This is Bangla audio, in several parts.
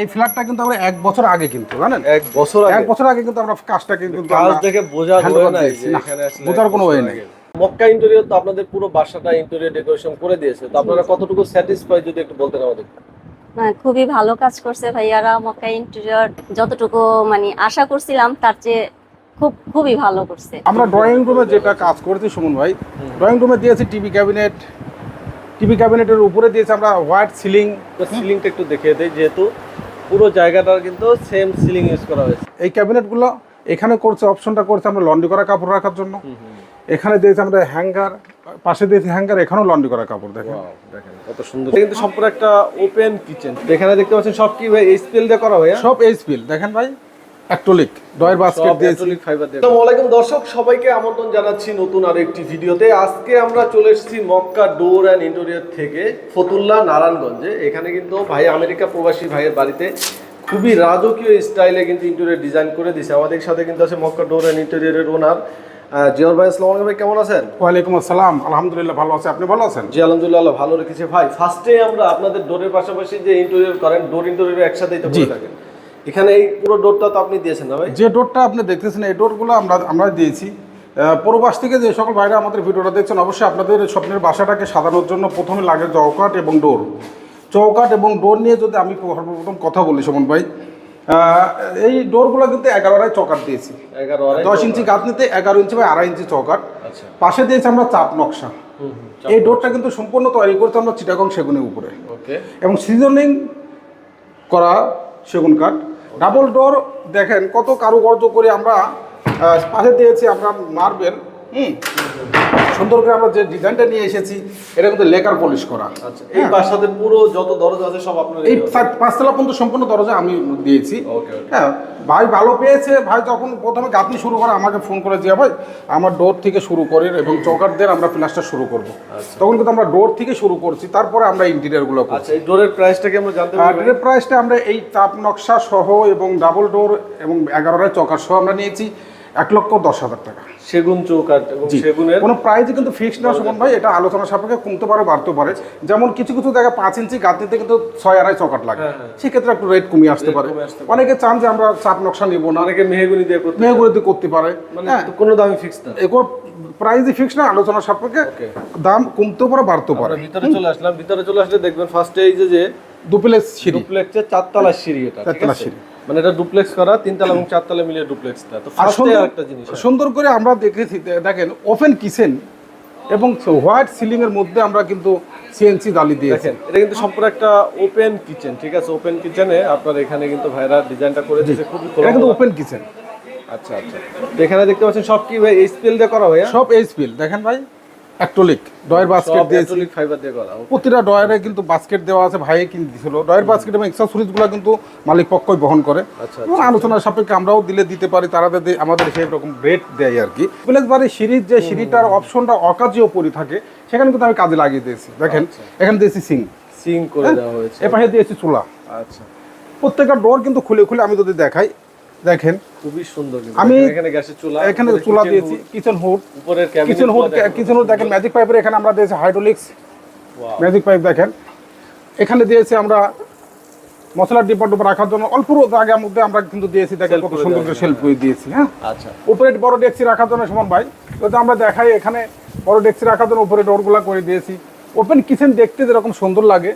এই ফ্ল্যাটটা কিন্তু আমরা এক বছর আগে কিন্তু জানেন? এক বছর এক বছর আগে কিন্তু আমরা কাজটা কিন্তু কাজ দেখে বোঝা যায় না এখানে আসলে বোঝার কোনো way নেই। মক্কা ইন্টেরিয়র তো আপনাদের পুরো বাসাটা ইন্টেরিয়র ডেকোরেশন করে দিয়েছে। তো আপনারা কতটুকু স্যাটিসফাই যদি একটু বলতেন আমাদের? হ্যাঁ, খুবই ভালো কাজ করছে ভাইয়ারা মক্কা ইন্টেরিয়র যতটুকু মানে আশা করছিলাম তার চেয়ে খুব খুবই ভালো করছে। আমরা ড্রয়িং রুমে যেটা কাজ করেছি সুমন ভাই ড্রয়িং রুমে দিয়েছি টিভি ক্যাবিনেট টিভি ক্যাবিনেটের উপরে দিয়েছি আমরা হোয়াইট সিলিং তো সিলিংটা একটু দেখিয়ে দেই যেহেতু পুরো জায়গাটার কিন্তু সেম সিলিং ইউজ করা হয়েছে। এই ক্যাবিনেটগুলো এখানে করছে অপশনটা করছে আমরা লন্ড্রি করা কাপড় রাখার জন্য। এখানে দিয়েছে আমরা হ্যাঙ্গার পাশে দিয়েছে হ্যাঙ্গার এখানেও লন্ড্রি করা কাপড় দেখেন। দেখেন কত সুন্দর। কিন্তু সম্পূর্ণ একটা ওপেন কিচেন এখানে দেখতে পাচ্ছেন সব কি ভাই? স্পিল দিয়ে করা হয় সব এই স্পিল দেখেন ভাই? অ্যাক্টোলিক ডয়ের বাস্কেট দিয়েছি। আসসালামু আলাইকুম দর্শক সবাইকে আমন্ত্রণ জানাচ্ছি নতুন আরও একটি ভিডিওতে। আজকে আমরা চলে এসেছি মক্কা ডোর অ্যান্ড ইন্টেরিয়র থেকে ফতুল্লা নারায়ণগঞ্জে। এখানে কিন্তু ভাই আমেরিকা প্রবাসী ভাইয়ের বাড়িতে খুবই রাজকীয় স্টাইলে কিন্তু ইন্টেরিয়র ডিজাইন করে দিয়েছে আমাদের সাথে কিন্তু আছে মক্কা ডোর অ্যান্ড ইন্টেরিয়রের ওনার জিয়র ভাই আসসালামু আলাইকুম ভাই কেমন আছেন? ওয়ালাইকুম আসসালাম আলহামদুলিল্লাহ ভালো আছে। আপনি ভালো আছেন? জি আলহামদুলিল্লাহ ভালো রেখেছে। ভাই ফার্স্টে আমরা আপনাদের ডোরের পাশাপাশি যে ইন্টেরিয়র করেন ডোর ইন্টেরিয়র একসাথেই তো। করে থাকেন। এখানে এই পুরো ডোরটা তো আপনি দিয়েছেন না ভাই? যে ডোরটা আপনি দেখতেছেন এই ডোরগুলো আমরা আমরা দিয়েছি। প্রবাস থেকে যে সকল ভাইরা আমাদের ভিডিওটা দেখছেন অবশ্যই আপনাদের স্বপ্নের বাসাটাকে সাজানোর জন্য প্রথমে লাগে চৌকাট এবং ডোর। চৌকাট এবং ডোর নিয়ে যদি আমি সর্বপ্রথম কথা বলি সুমন ভাই এই ডোরগুলো কিন্তু এগারো এগারোটায় চৌকাট দিয়েছি। এগারো দশ ইঞ্চি গাঁথনিতে এগারো ইঞ্চি বা আড়াই ইঞ্চি চৌকাট আচ্ছা। পাশে দিয়েছি আমরা চাপ নকশা। এই ডোরটা কিন্তু সম্পূর্ণ তৈরি করতে আমরা চিটাগং সেগুনের উপরে। এবং সিজনিং করা সেগুন কাঠ। ডাবল ডোর দেখেন কত কারুকার্য করে আমরা পাশে দিয়েছি আমরা মার্বেল। হুম। সুন্দর করে আমরা যে ডিজাইনটা নিয়ে এসেছি এটা কিন্তু লেকার পলিশ করা। আচ্ছা এই বাসাতে পুরো যত দরজা আছে সব আপনার এই পাঁচতলা পর্যন্ত সম্পূর্ণ দরজা আমি দিয়েছি। হ্যাঁ ভাই ভালো পেয়েছে। ভাই যখন প্রথমে গাঁথনি শুরু করে আমাকে ফোন করে যে ভাই আমার ডোর থেকে শুরু করে এবং চৌকাট দিয়ে আমরা প্লাসটা শুরু করব। তখন কিন্তু আমরা ডোর থেকে শুরু করছি তারপরে আমরা ইন্টেরিয়ারগুলো আচ্ছা এই ডোরের প্রাইসটা কি আমরা জানতে পারি এর প্রাইসটা আমরা এই তাপ নকশা সহ এবং ডাবল ডোর এবং এগারোটায় চকার সহ আমরা নিয়েছি। এক লক্ষ দশ হাজার টাকা। সেগুন চৌকাঠ এবং সেগুনের কোনো প্রাইসই কিন্তু ফিক্সড না সুমন ভাই এটা আলোচনা সাপেক্ষে কমতে পারে বাড়তে পারে। যেমন কিছু কিছু জায়গায় পাঁচ ইঞ্চি গাঁথনিতে কিন্তু ছয় আড়াই চকাট লাগে। হ্যাঁ, হ্যাঁ। সেক্ষেত্রে একটু রেট কমিয়ে আসতে পারে। অনেকে চান যে আমরা চাপ নকশা নিব না। অনেকে মেহগুনি দিয়ে করতে মেয়েগুলোতে করতে পারে। মানে হ্যাঁ। কোনো দামই ফিক্স না। এগুলো প্রাইসই ফিক্স না আলোচনা সাপেক্ষে দাম কমতেও পারে বাড়তেও পারে। ভিতরে চলে আসলাম। ভিতরে চলে আসলে দেখবেন ফার্স্টে এই যে যে দুপ্লেস সিঁড়ি। ডুপ্লেক্সের চারতলা সিঁড়ি এটা চারতলা সিঁড়ি। মানে এটা ডুপ্লেক্স করা তিনতলা এবং চারতলা মিলিয়ে ডুপ্লেক্সটা তো ফার্স্টে একটা জিনিস সুন্দর করে আমরা দেখেছি দেখেন ওপেন কিচেন এবং হোয়াইট সিলিং এর মধ্যে আমরা কিন্তু সিএনসি দালি দিয়েছি। দেখেন এটা কিন্তু সম্পূর্ণ একটা ওপেন কিচেন ঠিক আছে? ওপেন কিচেনে আপনার এখানে কিন্তু ভাইরা ডিজাইনটা করে দিয়েছে খুবই এটা কিন্তু ওপেন কিচেন আচ্ছা আচ্ছা। এখানে দেখতে পাচ্ছেন সব কি ভাই স্পেল দিয়ে করা ভাইয়া সব এইচ পিল দেখেন ভাই। অ্যাক্টোলিক ডয়ের বাস্কেট দিয়েছি। ফাইবার দিয়ে করা প্রতিটা ডয়ারে কিন্তু বাস্কেট দেওয়া আছে ভাইয়ে কিনে দিয়েছিল ডয়ের বাস্কেট এবং এক্সেসরিজগুলো কিন্তু মালিক পক্ষই বহন করে। আচ্ছা, এবং আলোচনার সাপেক্ষে আমরাও দিলে দিতে পারি তারা যদি আমাদের সেই রকম রেট দেয় আর কি। প্লেস বাড়ি সিঁড়ির যে সিঁড়িটার অপশনটা অকাজেও পরি থাকে সেখানে কিন্তু আমি কাজে লাগিয়ে দিয়েছি। দেখেন আচ্ছা। এখানে দিয়েছি সিং। সিং করে দেওয়া হয়েছে। এ পাশে দিয়েছি চুলা। আচ্ছা। প্রত্যেকটা ডোর কিন্তু খুলে খুলে আমি যদি দেখাই দেখেন। খুবই সুন্দর আমি এখানে গ্যাসের চুলা এখানে চুলা দিয়েছি কিচেন হুড উপরের কিচেন হুড কিচেন হুড দেখেন। ম্যাজিক পাইপের এখানে আমরা দিয়েছি হাইড্রোলিক্স ম্যাজিক পাইপ দেখেন। এখানে দিয়েছি আমরা মশলার ডিব্বা ডুব্বা রাখার জন্য অল্প জায়গার মধ্যে আমরা কিন্তু দিয়েছি দেখেন কত সুন্দর করে শেল্ফ করে দিয়েছি হ্যাঁ? আচ্ছা। উপরে বড় ডেক্সি রাখার জন্য সমান ভাই যদি আমরা দেখাই এখানে বড় ডেক্সি রাখার জন্য উপরে ডোরগুলা করে দিয়েছি। ওপেন কিচেন দেখতে যেরকম সুন্দর লাগে।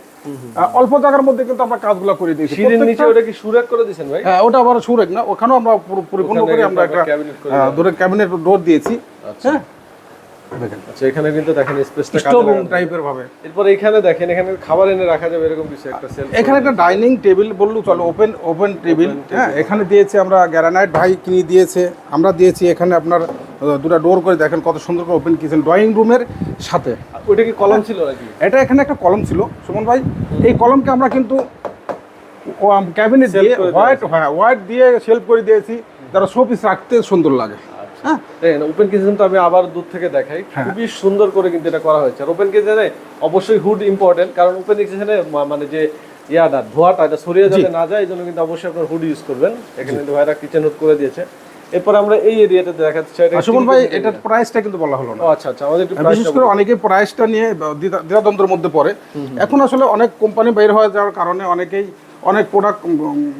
অল্প জায়গার মধ্যে কিন্তু আমরা কাজগুলো করে দিই সিঁড়ির নিচে ওটা কি সুরেক করে দিয়েছেন ভাই? হ্যাঁ ওটা আবার সুরেক না ওখানেও আমরা পুরো- পরিপূর্ণ করে আমরা একটা ক্যাবিনেট ডোর দিয়েছি। আচ্ছা। হ্যাঁ? আচ্ছা এখানে কিন্তু দেখেন স্পেসটা স্টোর রুম টাইপের ভাবে। এরপর এখানে দেখেন এখানে খাবার এনে রাখা যাবে এরকম কিছু একটা সেলফ এখানে একটা ডাইনিং টেবিল বললেও চলো ওপেন ওপেন টেবিল হ্যাঁ এখানে দিয়েছি আমরা গ্যারানাইট ভাই কিনে দিয়েছে আমরা দিয়েছি এখানে আপনার দুটো ডোর করে দেখেন কত সুন্দর করে ওপেন কিচেন ড্রয়িং রুমের সাথে। ওইটা কি কলম ছিল নাকি? এটা এখানে একটা কলম ছিল সুমন ভাই। এই কলমকে আমরা কিন্তু ক্যাবিনেট দিয়ে হোয়াইট হ্যাঁ হোয়াইট দিয়ে শেল্ফ করে দিয়েছি যারা শো পিস রাখতে সুন্দর লাগে। হ্যাঁ। ওপেন কিচেন তো আমি আবার দূর থেকে দেখাই। হ্যাঁ। খুবই সুন্দর করে কিন্তু এটা করা হয়েছে। আর ওপেন কিচেনে অবশ্যই হুড ইম্পর্টেন্ট কারণ ওপেন কিচেনে মানে যে ইয়াটা ধোয়াটা এটা সরিয়ে যাতে না যায় এই জন্য কিন্তু অবশ্যই আপনার হুড ইউজ করবেন। এখানে কিন্তু ভাইরা কিচেন হুড করে দিয়েছে। এরপর আমরা এই এরিয়াতে দেখাচ্ছি এটা আর সুমন ভাই এটার প্রাইসটা কিন্তু বলা হলো না। আচ্ছা আচ্ছা আমাদের একটু বিশেষ টা করে অনেকে প্রাইসটা নিয়ে দ্বিধা- দ্বিধাদ্বন্দ্বের মধ্যে পড়ে। এখন আসলে অনেক কোম্পানি বের হয়ে যাওয়ার কারণে অনেকেই অনেক প্রোডাক্ট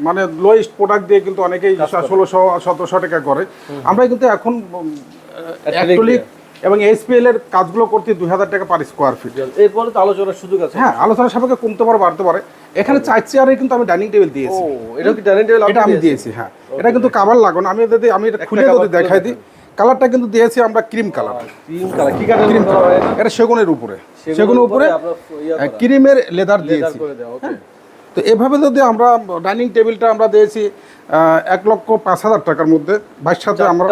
মানে লোয়েস্ট প্রোডাক্ট দিয়ে কিন্তু অনেকেই ষোলোশো সতেরোশো টাকা করে। আমরা কিন্তু এখন অ্যাকচুয়ালি এবং এইচপিএল এর কাজগুলো করতে দুই হাজার টাকা পার স্কোয়ার ফিট এরপরে তো আলোচনার সুযোগ আছে। হ্যাঁ আলোচনা সাপেক্ষে কমতে পারে বাড়তে পারে। এখানে চার চেয়ারে কিন্তু আমি ডাইনিং টেবিল দিয়েছি। এটা কি ডাইনিং টেবিল এটা আমি দিয়েছি হ্যাঁ। এটা কিন্তু কাভার লাগানো। আমি যদি আমি এটা খুলে যদি দেখাই দিই। কালারটা কিন্তু দিয়েছি আমরা ক্রিম কালার ক্রিম কালার কি কালার ক্রিম করা হয় এটা? সেগুনের উপরে। সেগুনের উপরে ক্রিমের লেদার leather দিয়েছি। করে দেওয়া, okay। তো এভাবে যদি আমরা ডাইনিং টেবিলটা আমরা দিয়েছি এক লক্ষ পাঁচ হাজার টাকার মধ্যে বাইশ সাথে আমরা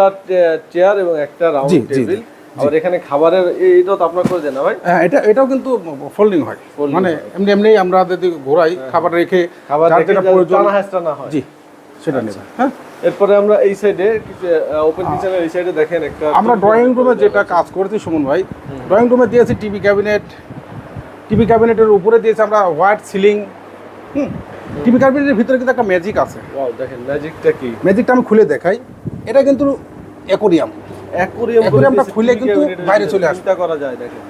চেয়ার এবং একটা রাউন্ড টেবিল আবার এখানে খাবারের এইটাও তো আপনার করে দেন ভাই? হ্যাঁ, এটা এটাও কিন্তু ফোল্ডিং হয়। মানে এমনি এমনি আমরা যদি ঘোরাই খাবার রেখে খাবার যেটা প্রয়োজন না হয়। জি সেটা নেবে হ্যাঁ। এরপরে আমরা এই সাইডে ওপেন কিচেনের এই সাইডে দেখেন একটা আমরা ড্রয়িং রুমে যেটা কাজ করেছি সুমন ভাই ড্রয়িং রুমে দিয়েছি টিভি ক্যাবিনেট টিভি ক্যাবিনেটের উপরে দিয়েছি আমরা হোয়াইট সিলিং হুম। টিভি ক্যাবিনেটের ভিতরে কিন্তু একটা ম্যাজিক আছে। ওয়াও দেখেন ম্যাজিকটা কি? ম্যাজিকটা আমি খুলে দেখাই। এটা কিন্তু অ্যাকোরিয়াম অ্যাকোরিয়াম Aquariumটা খুলে কিন্তু বাইরে চলে আসবে। করা যায় দেখেন।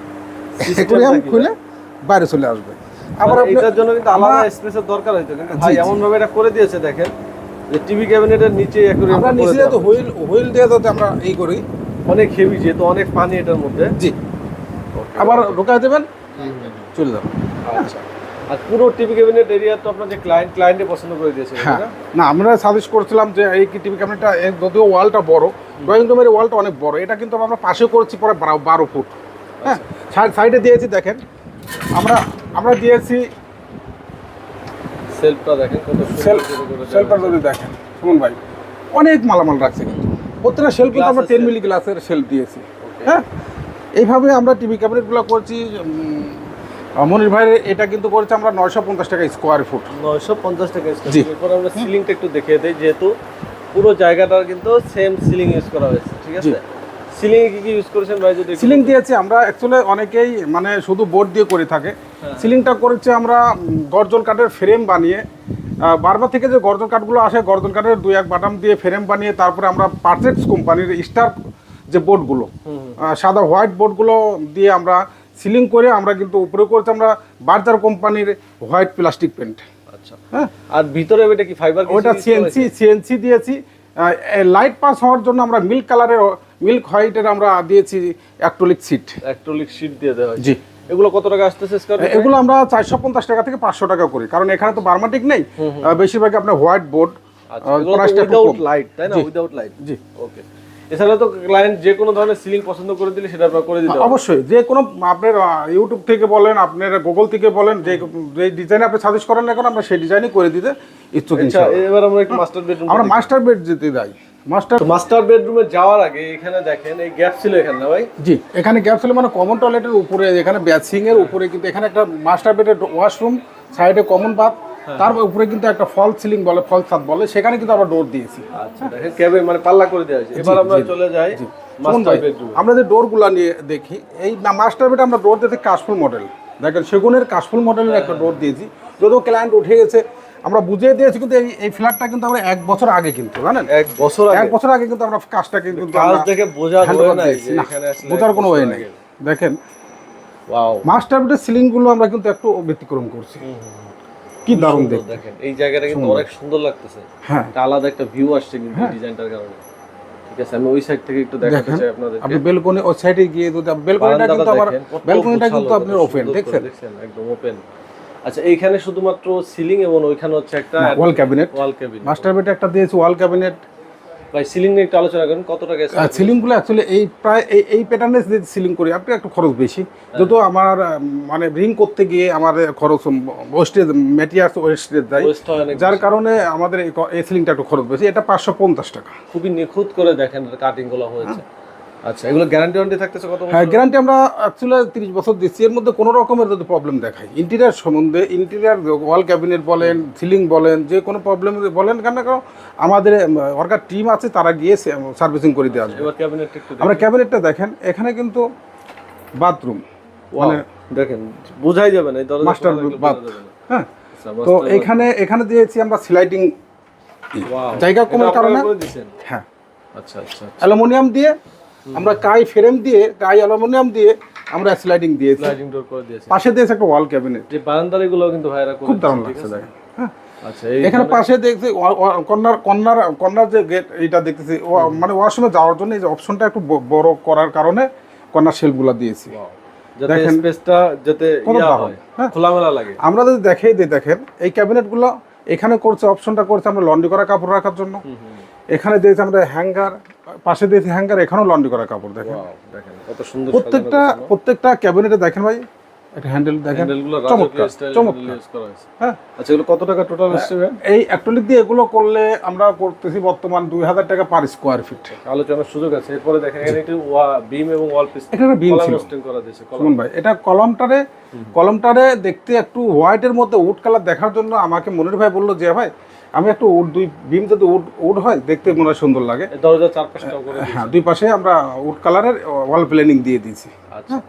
অ্যাকোরিয়াম খুলে বাইরে চলে আসবে। আবার আবার এটার জন্য কিন্তু আলাদা স্পেসের দরকার হইতো। কিন্তু ভাই। এমন ভাবে এটা করে দিয়েছে দেখেন। যে টিভি ক্যাবিনেটের নিচে অ্যাকোরিয়াম আমরা নিচে যাতে হুইল হুইল দিয়ে যাতে আমরা এই করি। অনেক হেভি যেহেতু অনেক পানি এটার মধ্যে। জি। আবার ঢোকায় দেবেন। চলে যাবেন আচ্ছা। আর পুরো টিভি ক্যাবিনেট এরিয়া তো আপনার যে ক্লায়েন্ট ক্লায়েন্টে পছন্দ করে দিয়েছে হ্যাঁ। না? আমরা সাজেস্ট করছিলাম যে এই টিভি ক্যামেরাটা যদিও ওয়ালটা বড় ড্রয়িং রুমের ওয়ালটা অনেক বড় এটা কিন্তু আমরা পাশে করেছি পরে বারো বারো ফুট। হ্যাঁ সাইডে দিয়েছি দেখেন। আমরা আমরা দিয়েছি সেলফটা দেখেন কত সেলফটা যদি দেখেন সুমন ভাই অনেক মালামাল রাখছে কিন্তু। প্রত্যেকটা সেল কিন্তু আমরা টেন মিলি গ্লাসের সেল দিয়েছি। হ্যাঁ এইভাবে আমরা টিভি ক্যাবিনেটগুলো করছি মনির ভাইয়ের এটা কিন্তু করেছি আমরা নয়শো পঞ্চাশ টাকা স্কোয়ার ফুট নয়শো পঞ্চাশ টাকা। স্কোয়ার এরপর আমরা সিলিংটা একটু দেখিয়ে দিই যেহেতু পুরো জায়গাটার কিন্তু সেম সিলিং ইউজ করা হয়েছে ঠিক আছে? সিলিং কি কি ইউজ করেছেন ভাই যদি সিলিং দিয়েছি আমরা অ্যাকচুয়ালি অনেকেই মানে শুধু বোর্ড দিয়ে করে থাকে। সিলিংটা করেছি আমরা গর্জন কাঠের ফ্রেম বানিয়ে। বারবার থেকে যে গর্জন কাঠগুলো আসে গর্জন কাঠের দুই এক বাটাম দিয়ে ফ্রেম বানিয়ে তারপরে আমরা পারফেক্ট কোম্পানির স্টার যে বোর্ডগুলো সাদা হোয়াইট বোর্ডগুলো দিয়ে আমরা সিলিং করে আমরা কিন্তু উপরে করেছি আমরা বার্জার কোম্পানির হোয়াইট প্লাস্টিক পেন্ট আচ্ছা। হ্যাঁ? আর ভিতরে ওইটা কি ফাইবার ওটা সিএনসি সিএনসি দিয়েছি। লাইট পাস হওয়ার জন্য আমরা মিল্ক কালারের মিল্ক হোয়াইটের আমরা দিয়েছি অ্যাক্টোলিক সিট অ্যাক্রিলিক শীট দিয়ে দেওয়া জি। এগুলো কত টাকা আসতেছে এগুলো আমরা চারশো পঞ্চাশ টাকা থেকে পাঁচশো টাকা করি কারণ এখানে তো বার্মাটিক নেই। আহ, বেশিরভাগই আপনার হোয়াইট বোর্ড লাইট তাই না? উইদাউট লাইট জি। ওকে এছাড়া তো ক্লায়েন্ট যে কোনো ধরনের সিলিং পছন্দ করে দিলে সেটা আপনারা করে দিতে অবশ্যই যে কোনো আপনার ইউটিউব থেকে বলেন আপনার গুগল থেকে বলেন যে যে ডিজাইন আপনি সাজেস্ট করেন না কেন আমরা সেই ডিজাইনই করে দিতে ইচ্ছুক আচ্ছা এবার আমরা একটু মাস্টার বেডরুম আমরা মাস্টার বেড যেতে যাই। মাস্টার মাস্টার বেডরুমে যাওয়ার আগে এখানে দেখেন এই গ্যাপ ছিল এখানে ভাই? জি এখানে গ্যাপ ছিল মানে কমন টয়লেটের উপরে এখানে ব্যাচিং এর উপরে কিন্তু এখানে একটা মাস্টার বেডের ওয়াশরুম সাইডে কমন বাথ তার উপরে কিন্তু একটা ফল সিলিং বলে ফল ছাদ বলে সেখানে কিন্তু আমরা ডোর দিয়েছি। আচ্ছা দেখেন মানে পাল্লা করে দেওয়া হয়েছে। এবার আমরা চলে যাই আমরা যে ডোরগুলো নিয়ে দেখি এই মাস্টার বেডে আমরা ডোর দিয়েছি কাশফুল মডেল দেখেন সেগুনের কাশফুল মডেলের একটা ডোর দিয়েছি। যদিও ক্লায়েন্ট উঠে গেছে আমরা বুঝিয়ে দিয়েছি কিন্তু এই ফ্ল্যাটটা কিন্তু আমরা এক বছর আগে কিন্তু জানেন? এক বছর এক বছর আগে কিন্তু আমরা কাজটা কিন্তু কাজ দেখে বোঝার কোনো ওয়ে নেই। দেখেন মাস্টার বেডের সিলিংগুলো আমরা কিন্তু একটু ব্যতিক্রম করছি। কি দারুণ দেখতে। দেখেন। এই জায়গাটা কিন্তু অনেক সুন্দর লাগতেছে। হ্যাঁ। আলাদা একটা ভিউ আসছে কিন্তু ডিজাইনটার কারণে। ঠিক আছে আমি ওই সাইড থেকে একটু দেখাতে দেখেন চাই আপনাদের আপনি বেলকনি ওই সাইডে গিয়ে যদি বেলকনিটা কিন্তু আবার বেলকনিটা কিন্তু আপনার ওপেন দেখছেন? একদম ওপেন আচ্ছা এইখানে শুধুমাত্র সিলিং এবং ওইখানে হচ্ছে একটা wall cabinet wall cabin master বেডে একটা দিয়েছি ওয়াল ক্যাবিনেট ভাই সিলিং নিয়ে একটু আলোচনা করেন কত টাকা সিলিংগুলো অ্যাকচুয়ালি এই প্রায় এই এই প্যাটার্নে যদি সিলিং করি আপনি একটু খরচ বেশি। যত আমার মানে রিং করতে গিয়ে আমার খরচ ওয়েস্টেজ ম্যাটিয়ার্স ওয়েস্টেজ যায় হয় অনেক যার কারণে আমাদের এই সিলিংটা একটু খরচ বেশি। এটা পাঁচশো পঞ্চাশ টাকা। খুবই নিখুঁত করে দেখেন কাটিংগুলো হয়েছে। আচ্ছা এগুলো গ্যারান্টি ওয়ারেন্টি থাকতেছে কত হ্যাঁ গ্যারান্টি আমরা অ্যাকচুয়ালি তিরিশ বছর দিচ্ছি। এর মধ্যে কোনো রকমের যদি প্রবলেম দেখায় ইন্টেরিয়ার সম্বন্ধে ইন্টেরিয়ার ওয়াল ক্যাবিনেট বলেন সিলিং বলেন যে কোনো প্রবলেম বলেন কেন কারণ আমাদের ওয়ার্কার টিম আছে তারা গিয়ে সার্ভিসিং করে দিয়ে আসবে। আমরা ক্যাবিনেটটা দেখেন এখানে কিন্তু বাথরুম মানে দেখেন বোঝাই যাবে না মাস্টার বাথ। হ্যাঁ আচ্ছা, তো এখানে এখানে দিয়েছি আমরা স্লাইডিং জায়গা কমের কারণে হ্যাঁ। আচ্ছা আচ্ছা। অ্যালুমিনিয়াম দিয়ে আমরা কাই ফ্রেম দিয়ে কাই অ্যালুমিনিয়াম দিয়ে আমরা স্লাইডিং দিয়েছি। স্লাইডিং ডোর করে দিয়েছে। পাশে দিয়েছে একটা ওয়াল ক্যাবিনেট। যে বারান্দার এগুলো কিন্তু ভাইরা করে খুব দারুণ লাগছে? দেখেন হ্যাঁ। আচ্ছা এখানে পাশে দেখছি কর্নার কর্নার কর্নার যে গেট এটা দেখতেছি মানে ওয়াশরুমে যাওয়ার জন্য এই যে অপশনটা একটু বড় করার কারণে কর্নার শেলফগুলো দিয়েছি। যাতে দেখেন। স্পেসটা যাতে ইয়া হয় হ্যাঁ। খোলামেলা লাগে। আমরা যদি দেখেই দিই দেখেন এই ক্যাবিনেটগুলো এখানে করছে অপশনটা করছে আমরা লন্ড্রি করা কাপড় রাখার জন্য। এখানে দিয়েছি আমরা হ্যাঙ্গার পাশে দিয়েছি হ্যাঙ্গার এখানেও লন্ড্রি করা কাপড় দেখেন। কত সুন্দর প্রত্যেকটা প্রত্যেকটা ক্যাবিনেটে দেখেন ভাই একটা হ্যান্ডেল দেখেন। চমৎকার চমৎকার। হ্যাঁ। আচ্ছা এগুলো কত টাকা টোটাল আসছে এই অ্যাক্টোলিক দিয়ে এগুলো করলে আমরা করতেছি বর্তমান দুই হাজার টাকা পার স্কোয়ার ফিট আলোচনার সুযোগ আছে। এরপরে দেখেন এখানে একটু বিম এবং ওয়াল পিস এখানে beam ছিল। করা দিয়েছে কলাম। ভাই এটা কলমটারে কলমটারে দেখতে একটু হোয়াইটের মধ্যে উড কালার দেখার জন্য আমাকে মনির ভাই বলল যে ভাই আমি একটু উড দুই বিম যদি উড উড হয় দেখতে মনে হয় সুন্দর লাগে। দরজা চার পাঁচটা করে হ্যাঁ দুই পাশে আমরা উড কালারের ওয়াল প্ল্যানিং দিয়ে দিয়েছি। আচ্ছা।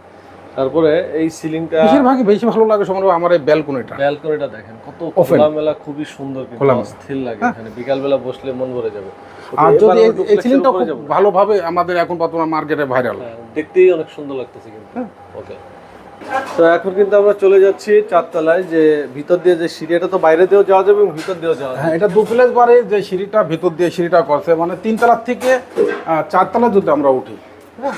তারপরে এই সিলিংটা বেশিরভাগই বেশি ভালো লাগে সময় আমার এই ব্যালকনিটা। ব্যালকনিটা দেখেন কত. খোলামেলা খুবই সুন্দর কিন্তু। অস্থির লাগে এখানে। বিকাল বেলা বসলে মন ভরে যাবে। আর যদি এই- সিলিংটা খুব ভালোভাবে আমাদের এখন বর্তমান মার্কেটে ভাইরাল হ্যাঁ, দেখতেই অনেক সুন্দর লাগতেছে কিন্তু। ওকে। তো এখন কিন্তু আমরা চলে যাচ্ছি চারতলায় যে ভিতর দিয়ে যে সিঁড়ি এটা তো বাইরে দিয়েও যাওয়া যাবে এবং ভিতর দিয়েও যাওয়া হ্যাঁ এটা দু প্লেস যে সিঁড়িটা ভিতর দিয়ে সিঁড়িটা করছে মানে তিনতলার থেকে চারতলা যদি আমরা উঠি। হ্যাঁ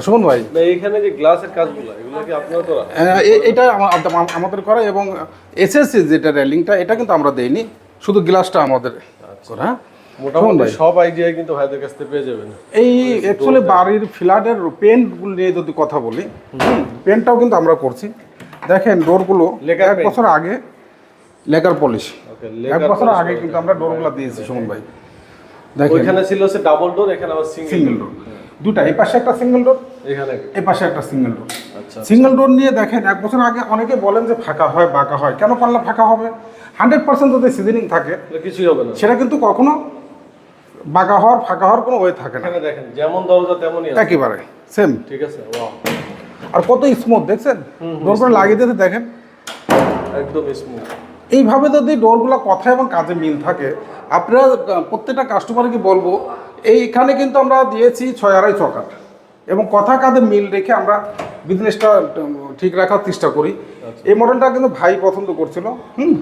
সুমন ভাই? না, এইখানে যে গ্লাসের কাজগুলো এগুলো কি আপনার করা এ- এটা আমা- আমা- আমাদের করা এবং এসএসসি যেটা রেলিংটা এটা কিন্তু আমরা দেইনি শুধু গ্লাসটা আমাদের করা হ্যাঁ? মোটামুটি সব আইডিয়া কিন্তু ভাইদের কাছ থেকে পেয়ে যাবেন। এই অ্যাকচুয়ালি বাড়ির ফ্ল্যাটের পেন্টগুলো নিয়ে যদি কথা বলি পেন্টটাও কিন্তু আমরা করছি। দেখেন ডোরগুলো এক বছর আগে লেকার পলিশ এক বছর আগে কিন্তু আমরা ডোরগুলো দিয়েছি সুমন ভাই। দেখেন। ওইখানে ছিল ডাবল ডোর এখানে আবার সিঙ্গেল ডোর দুটা এই পাশে একটা সিঙ্গেল ডোর এখানে এই পাশে একটা সিঙ্গেল ডোর আচ্ছা সিঙ্গেল ডোর নিয়ে দেখেন এক বছর আগে অনেকে বলেন যে ফাঁকা হয় বাঁকা হয়। কেন পারলে ফাঁকা হবে? হান্ড্রেড পার্সেন্ট যদি সিজনিং থাকে কিছুই হবে না। সেটা কিন্তু কখনো বাঁকা হওয়ার ফাঁকা হওয়ার কোনো ওয়ে থাকে না। দেখেন যেমন দরজা তেমনই একেবারে সেম ঠিক আছে আর কত স্মুথ দেখছেন? ডোরগুলো লাগিয়ে দিতে দেখেন। একদম স্মুথ এইভাবে যদি ডোরগুলো কথা এবং কাজে মিল থাকে আপনারা প্রত্যেকটা কাস্টমারকে বলব এইখানে কিন্তু আমরা দিয়েছি ছয় আড়াই চকাট এবং কথা কাজে মিল রেখে আমরা বিজনেসটা ঠিক রাখার চেষ্টা করি। এই মডেলটা কিন্তু ভাই পছন্দ করছিল। হুম?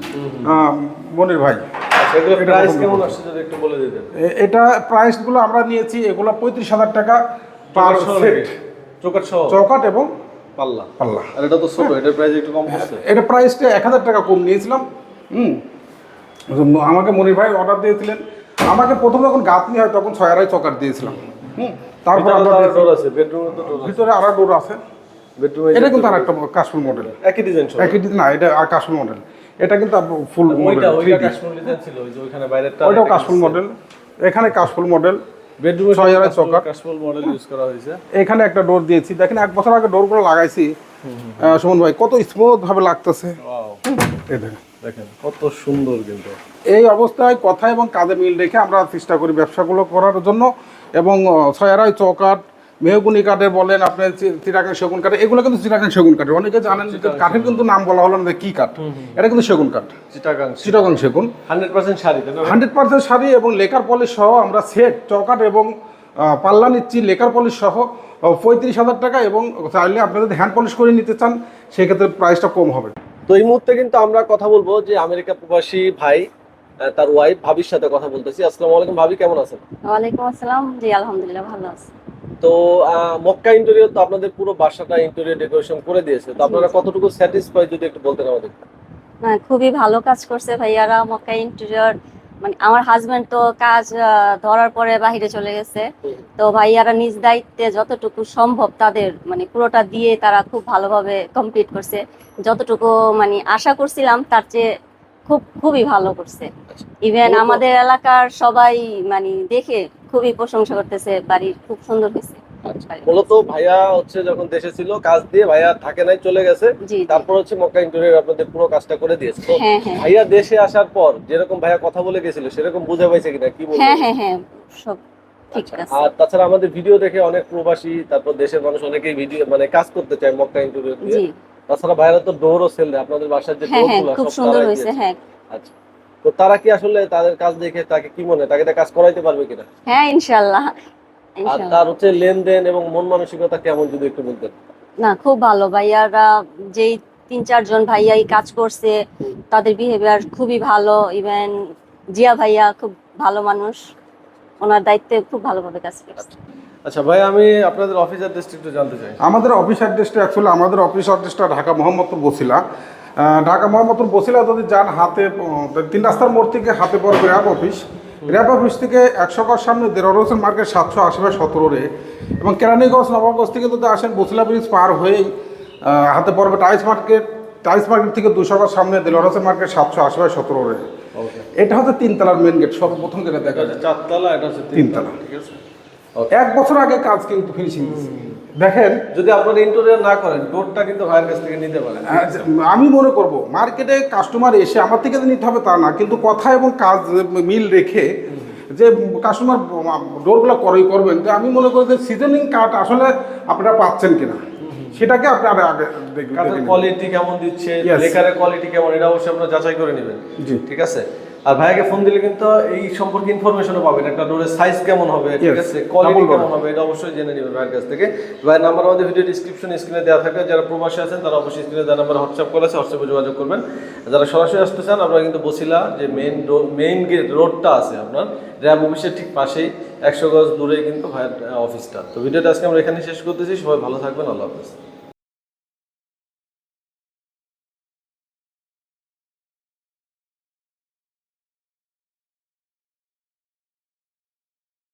মনির ভাই। আচ্ছা প্রাইস পছন্দ কেমন আসছে যদি একটু বলে দিতেন? এটা প্রাইসগুলো আমরা নিয়েছি এগুলো পঁয়ত্রিশ হাজার টাকা পার সেট সহ চৌকাট এবং পাল্লা। পাল্লা। আর এটা তো ছোট এটার প্রাইস একটু কম পড়ছে এটা প্রাইসটা এক হাজার টাকা কম নিয়েছিলাম। হুম। আমাকে মনির ভাই অর্ডার দিয়েছিলেন। আমাকে প্রথম যখন গাঁথনি হয় তখন ছয় আড়াই চকার দিয়েছিলাম। হুম। তারপর আমরা ডোর আছে বেডরুমে তো ডোর ভিতরে আরও ডোর আছে। বেডরুমে এটা কিন্তু আর একটা কাশ্মীর মডেল একই ডিজাইন একই না এটা আর কাশ্মীর মডেল এটা কিন্তু ফুল মডেল ছিল ওই যে ওইখানে বাইরেরটা ওইটাও কাশফুল মডেল এখানে কাশফুল মডেল বেডরুমে ছয় হাজার। কাশ্মীর মডেল ইউজ করা হয়েছে। এখানে একটা ডোর দিয়েছি। দেখেন এক বছর আগে ডোরগুলো লাগাইছি। সুমন ভাই কত স্মুথ ভাবে লাগতেছে। এই দেখেন। দেখেন কত সুন্দর কিন্তু। এই অবস্থায় কথা এবং কাজে মিল রেখে আমরা চেষ্টা করি ব্যবসাগুলো করার জন্য। এবং ছয়ারাই চৌকাট মেহগুনি কাঠের বলেন আপনি চি- চিরাগাং সেগুন কাঠ এগুলো কিন্তু চিরাগাং সেগুন কাঠের অনেকে জানেন যে কাঠের কিন্তু নাম বলা হলো না কি কাঠ। এটা কিন্তু সেগুন কাঠ। চিটাগাং চিটাগাং সেগুন। হান্ড্রেড পার্সেন্ট শাড়ি তাই না হান্ড্রেড পার্সেন্ট শাড়ি এবং লেকার পলিশ সহ আমরা সেট চৌকাট এবং পাল্লা নিচ্ছি লেকার পলিশ সহ পঁয়ত্রিশ হাজার টাকা এবং চাইলে আপনি যদি হ্যান্ড পলিশ করে নিতে চান সেক্ষেত্রে প্রাইসটা কম হবে। তো এই মুহূর্তে কিন্তু আমরা কথা বলব যে আমেরিকা প্রবাসী ভাই তার ওয়াইফ ভাবির সাথে কথা বলতেছি। আসসালামু আলাইকুম ভাবি কেমন আছেন? ওয়ালাইকুম আসসালাম। জি আলহামদুলিল্লাহ ভালো আছি। তো মক্কা ইন্টেরিয়র তো আপনাদের পুরো বাসাটা ইন্টেরিয়র ডেকোরেশন করে দিয়েছে। তো আপনারা কতটুকু স্যাটিসফাই যদি একটু বলতেন আমাদের? হ্যাঁ, খুবই ভালো কাজ করছে ভাইয়ারা মক্কা ইন্টেরিয়র মানে আমার হাজবেন্ড তো কাজ ধরার পরে বাহিরে চলে গেছে। তো ভাইয়ারা নিজ দায়িত্বে যতটুকু সম্ভব তাদের মানে পুরোটা দিয়ে তারা খুব ভালোভাবে কমপ্লিট করছে। যতটুকু মানে আশা করছিলাম তার চেয়ে খুব খুবই ভালো করছে। আচ্ছা। ইভেন আমাদের এলাকার সবাই মানে দেখে খুবই প্রশংসা করতেছে বাড়ি খুব সুন্দর হয়েছে। মূলত ভাইয়া হচ্ছে যখন দেশে ছিল কাজ দিয়ে ভাইয়া থাকে নাই চলে গেছে। তারপর হচ্ছে মক্কা ইন্টেরিয়র আপনাদের পুরো কাজটা করে দিয়েছে। তো হ্যাঁ হ্যাঁ। ভাইয়া দেশে আসার পর যেরকম ভাইয়া কথা বলে গেছিল সেরকম বুঝে পাইছে কিনা কি বলব? হ্যাঁ হ্যাঁ হ্যাঁ সব আচ্ছা, আর তাছাড়া আমাদের ভিডিও দেখে অনেক প্রবাসী তারপর দেশের মানুষ অনেকেই ভিডিও মানে কাজ করতে চায় মক্কা ইন্টেরিয়র দিয়ে। তাছাড়া ভাইয়ারা তো ডোরও সেল দেয় আপনাদের বাসার যে হ্যাঁ ডোরগুলো খুব সব সুন্দর হয়েছে হ্যাঁ। আচ্ছা। তো তারা কি আসলে তাদের কাজ দেখে তাকে কি মনে তাকে কাজ করাইতে পারবে কিনা? হ্যাঁ ইনশাল্লাহ আর তার হচ্ছে লেনদেন এবং মন মানসিকতা কেমন যদি একটু বলতেন? না খুব ভালো। ভাইয়ারা যেই তিন চারজন এই কাজ করছে তাদের বিহেভিয়ার খুবই ভালো। ইভেন জিয়া ভাইয়া খুব ভালো মানুষ। ওনার দায়িত্বে খুব ভালোভাবে কাজ করছে। আচ্ছা ভাই আমি আপনাদের অফিস অ্যাড্রেসটা একটু জানতে চাই। আমাদের অফিস অ্যাড্রেসটা অ্যাকচুয়ালি আমাদের অফিস অ্যাড্রেসটা ঢাকা মোহাম্মদপুর বসিলা। ঢাকা মোহাম্মদপুর বসিলা যদি যান হাতে তিন রাস্তার মোড় থেকে হাতে পড়বে র্যাব অফিস। র্যাব অফিস থেকে একশো গজ সামনে দেড় হোসেন মার্কেট সাতশো আশি বাই সতেরো রে। এবং কেরানীগঞ্জ নবাবগঞ্জ থেকে যদি আসেন বসিলা ব্রিজ পার হয়েই হাতে পড়বে টাইলস মার্কেট। টাইলস মার্কেট থেকে দুশো গজ সামনে দেড় হোসেন মার্কেট সাতশো আশি বাই সতেরো রে। এটা হচ্ছে তিনতলার মেন গেট সর্বপ্রথম যেটা দেখা যায়। চারতলা এটা হচ্ছে তিনতলা। ঠিক আছে। এক বছর আগে কাজ কিন্তু ফিনিশিং দেখেন যদি আপনারা ইন্টেরিয়র না করেন ডোরটা কিন্তু ভাইয়ের কাছ থেকে নিতে পারেন। আমি মনে করব মার্কেটে কাস্টমার এসে আমার থেকে নিতে হবে তা না কিন্তু কথা এবং কাজ মিল রেখে যে কাস্টমার ডোরগুলো করই করবেন তো আমি মনে করি যে সিজনিং কাট আসলে আপনারা পাচ্ছেন কিনা। সেটাকে আপনারা আগে দেখবেন কোয়ালিটি কেমন দিচ্ছে. লেকারের কোয়ালিটি কেমন এটা অবশ্যই আপনারা যাচাই করে নেবেন। জি। ঠিক আছে? আর ভাইয়াকে ফোন দিলে কিন্তু এই সম্পর্কে ইনফরমেশনও পাবেন একটা ডোরের সাইজ কেমন হবে ঠিক আছে? কোয়ালিটি কেমন হবে এটা অবশ্যই জেনে নেবেন ভাইয়ের কাছ থেকে। ভাইয়ের নাম্বার আমাদের ভিডিও ডিসক্রিপশন স্ক্রিনে দেওয়া থাকে যারা প্রবাসী আছেন তারা অবশ্যই স্ক্রিনে দেওয়া নাম্বার হোয়াটসঅ্যাপ করে আছে হোয়াটসঅ্যাপে যোগাযোগ করবেন। যারা সরাসরি আসতে চান আপনারা কিন্তু বসিলা যে মেইন মেইন গেট রোডটা আছে আপনার র্যাব অফিসের ঠিক পাশেই একশো গজ দূরে কিন্তু ভাইয়ের অফিসটা তো ভিডিওটা আজকে আমরা এখানে শেষ করতেছি। সবাই ভালো থাকবেন আল্লাহ হাফেজ।